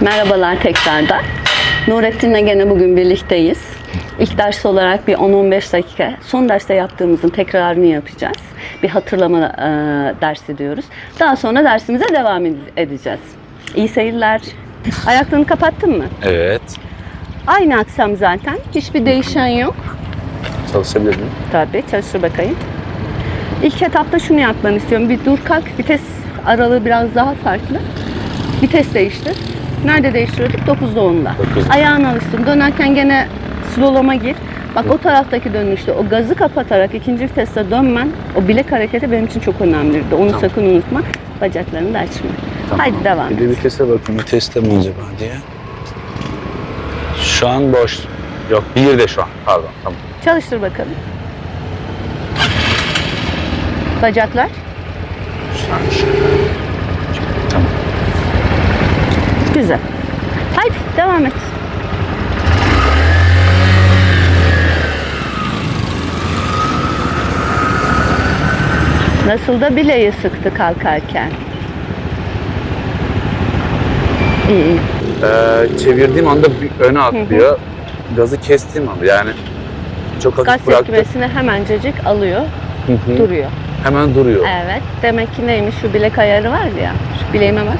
Merhabalar tekrardan. Nurettin'le gene bugün birlikteyiz. İlk ders olarak bir 10-15 dakika son derste yaptığımızın tekrarını yapacağız. Bir hatırlama e, dersi diyoruz. Daha sonra dersimize devam ed- edeceğiz. İyi seyirler. Ayaklarını kapattın mı? Evet. Aynı aksam zaten. Hiçbir değişen yok. Çalışabilir miyim? Tabii çalışır bakayım. İlk etapta şunu yapmanı istiyorum. Bir dur kalk vites aralığı biraz daha farklı. Vites değiştir. Nerede değiştiriyorduk? 9'da 10'da. 9'da. Ayağın alışsın. Dönerken gene slowlama gir. Bak o taraftaki dönüşte o gazı kapatarak ikinci viteste dönmen o bilek hareketi benim için çok önemliydi. Onu Tamam. sakın unutma. Bacaklarını da açma. Haydi devam Bir de et. vitese bakayım. Viteste mi acaba diye. Şu an boş. Yok bir de şu an. Pardon tamam. Çalıştır bakalım. Bacaklar. Şu an şu. Tamam. Güzel. Haydi devam et. Nasıl da bileği sıktı kalkarken. İyi iyi. Ee, çevirdiğim anda bir öne atlıyor. Gazı kestiğim anda yani çok hafif Gaz bıraktım. tepkimesini hemencecik alıyor, Hı hı. duruyor. Hemen duruyor. Evet. Demek ki neymiş şu bilek ayarı var ya. Şu bileğime bak.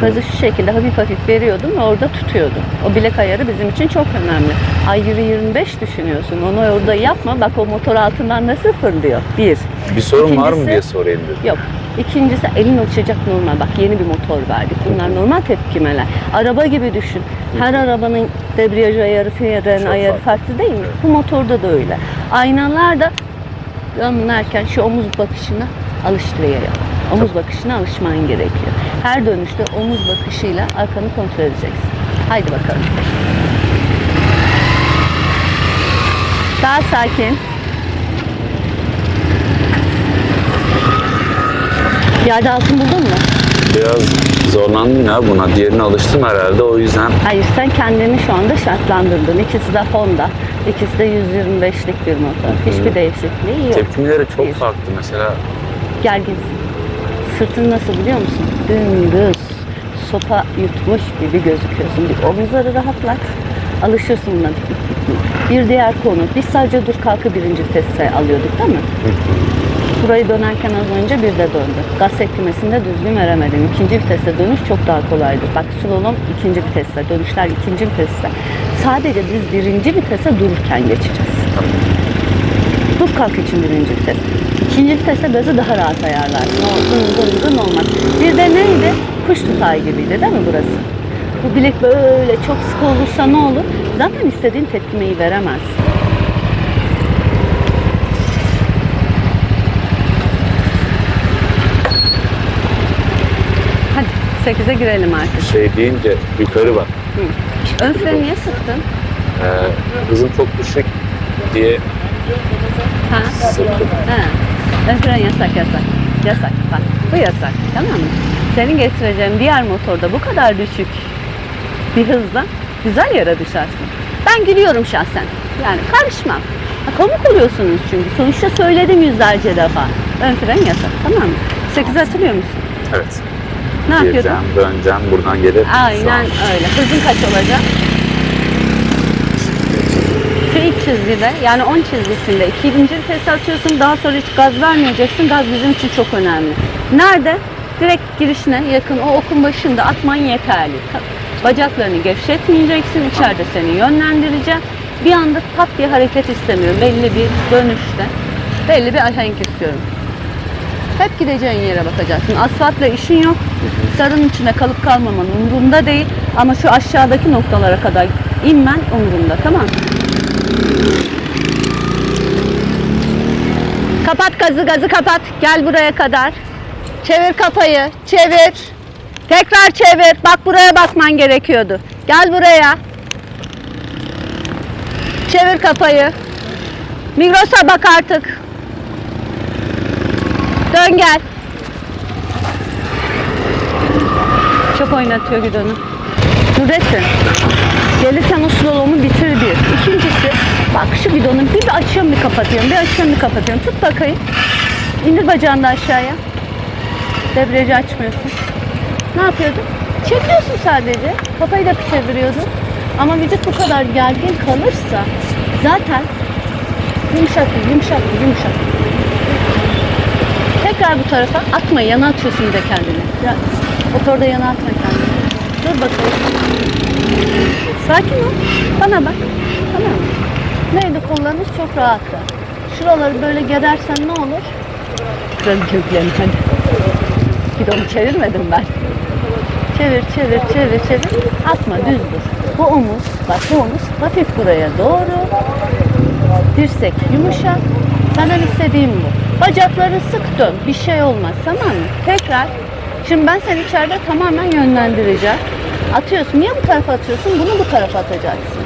Gazı şu şekilde hafif hafif veriyordum ve orada tutuyordum. O bilek ayarı bizim için çok önemli. Ay yürü 25 düşünüyorsun. Onu orada yapma. Bak o motor altından nasıl fırlıyor. Bir. Bir sorun var mı İkincisi- diye sorayım dedim. Yok. İkincisi elin alışacak normal. Bak yeni bir motor verdik. Bunlar normal tepkimeler. Araba gibi düşün. Her arabanın debriyaj ayarı, fren ayarı farklı. farklı değil mi? Evet. Bu motorda da öyle. Aynalar da dönerken şu omuz bakışına alıştırıyor. Omuz bakışına alışman gerekiyor. Her dönüşte omuz bakışıyla arkanı kontrol edeceksin. Haydi bakalım. Daha sakin. Yerde altın buldun mu? Biraz zorlandım ya buna. Diğerine alıştım herhalde o yüzden. Hayır sen kendini şu anda şartlandırdın. İkisi de Honda. İkisi de 125'lik bir motor. Hiçbir değişikliği yok. Tepkimeleri çok Bir. farklı. Mesela Gerginsin. Sırtın nasıl biliyor musun? Dümdüz. Sopa yutmuş gibi gözüküyorsun. Bir omuzları rahatlat. Alışırsın buna. Bir diğer konu. Biz sadece dur kalkı birinci vitese alıyorduk değil mi? Burayı dönerken az önce bir de döndü. Gaz sekmesinde düzgün veremedim. İkinci viteste dönüş çok daha kolaydı. Bak slalom ikinci viteste, dönüşler ikinci viteste. Sadece biz birinci vitese dururken geçeceğiz. Dur kalk için birinci vites. İkinci viteste gazı daha rahat zın zın zın olmaz. Bir de neydi? Kuş tutar gibiydi değil mi burası? Bu bilek böyle çok sık olursa ne olur? Zaten istediğin tepkimeyi veremezsin. Hadi 8'e girelim artık. şey deyince yukarı bak. Ön freni niye sıktın? Ee, hızım çok düşük diye Ha? Ha. Ön fren yasak yasak. Yasak bak bu yasak tamam mı? Senin getireceğin diğer motorda bu kadar düşük bir hızla güzel yere düşersin. Ben gülüyorum şahsen. Yani karışmam. Ha, komik oluyorsunuz çünkü. Sonuçta söyledim yüzlerce defa. Ön fren yasak tamam mı? 8 hatırlıyor musun? Evet. Ne yapıyordun? Gireceğim, döneceğim, buradan gelip Aynen öyle. Hızın kaç olacak? İlk çizgide yani 10 çizgisinde ikinci vites atıyorsun daha sonra hiç gaz vermeyeceksin. Gaz bizim için çok önemli. Nerede? Direkt girişine yakın o okun başında atman yeterli. Bacaklarını gevşetmeyeceksin. içeride seni yönlendireceğim. Bir anda pat diye hareket istemiyorum. Belli bir dönüşte. Belli bir ahenk istiyorum. Hep gideceğin yere bakacaksın. Asfaltla işin yok. Sarının içinde kalıp kalmaman umurumda değil. Ama şu aşağıdaki noktalara kadar inmen umurumda. Tamam mı? Kapat gazı, gazı kapat. Gel buraya kadar. Çevir kafayı, çevir. Tekrar çevir. Bak buraya bakman gerekiyordu. Gel buraya. Çevir kafayı. Migros'a bak artık. Dön gel. Çok oynatıyor Güdon'u. Nurettin. Gelirken o slalomu bitir bir. İkincisi bak şu bidonu bir, bir açıyorum bir kapatıyorum. Bir açıyorum bir kapatıyorum. Tut bakayım. İndir bacağını aşağıya. Debriyajı açmıyorsun. Ne yapıyordun? Çekiyorsun sadece. Kafayı da çeviriyorsun. Ama vücut bu kadar gergin kalırsa zaten yumuşak yumuşak yumuşak. Tekrar bu tarafa atma. Yana atıyorsun bir de kendini. Ya, motorda yana atma kendini. Dur bakalım. Sakin ol. Bana bak. Tamam mı? Neydi kollarınız çok rahattı. Şuraları böyle gerersen ne olur? Kırıl köklerini hadi. Gidonu çevirmedim ben. Çevir, çevir, çevir, çevir. Atma, düz dur. Bu omuz, bak bu omuz hafif buraya doğru. Dirsek yumuşak. Senden istediğim bu. Bacakları sık dön. Bir şey olmaz tamam mı? Tekrar. Şimdi ben seni içeride tamamen yönlendireceğim. Atıyorsun. Niye bu tarafa atıyorsun? Bunu bu tarafa atacaksın.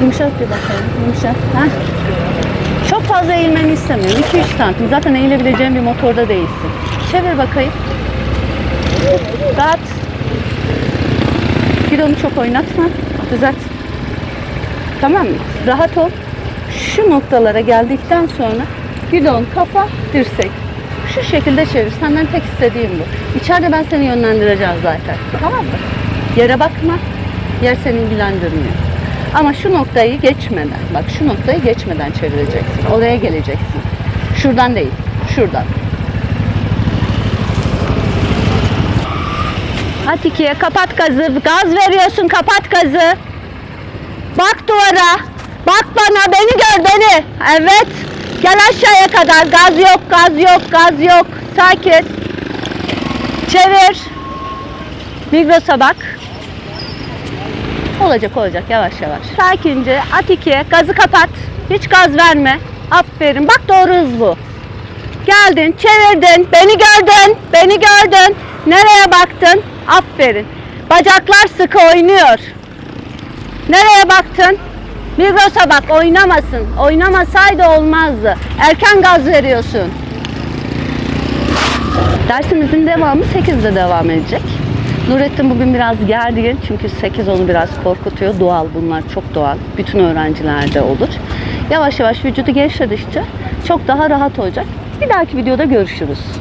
Yumuşak bir bakalım. Yumuşak. Heh. Çok fazla eğilmeni istemiyorum. 2-3 santim. Zaten eğilebileceğin bir motorda değilsin. Çevir bakayım. Rahat. Kilonu çok oynatma. Düzelt. Tamam mı? Rahat ol. Şu noktalara geldikten sonra gidon, kafa, dirsek. Şu şekilde çevir. Senden tek istediğim bu. İçeride ben seni yönlendireceğim zaten. Tamam mı? Yere bakma. Yer seni ilgilendirmiyor. Ama şu noktayı geçmeden, bak şu noktayı geçmeden çevireceksin. Oraya geleceksin. Şuradan değil, şuradan. Atikiye kapat gazı. Gaz veriyorsun kapat gazı. Bak duvara. Bak bana beni gör beni. Evet. Gel aşağıya kadar. Gaz yok gaz yok gaz yok. Sakin. Çevir. Migros'a bak. Olacak olacak yavaş yavaş. Sakince at ikiye gazı kapat. Hiç gaz verme. Aferin bak doğru hız bu. Geldin çevirdin beni gördün beni gördün. Nereye baktın? Aferin. Bacaklar sıkı oynuyor. Nereye baktın? Migros'a bak oynamasın. Oynamasaydı olmazdı. Erken gaz veriyorsun. Dersimizin devamı 8'de devam edecek. Nurettin bugün biraz gergin çünkü 8 onu biraz korkutuyor. Doğal bunlar çok doğal. Bütün öğrencilerde olur. Yavaş yavaş vücudu gevşedikçe çok daha rahat olacak. Bir dahaki videoda görüşürüz.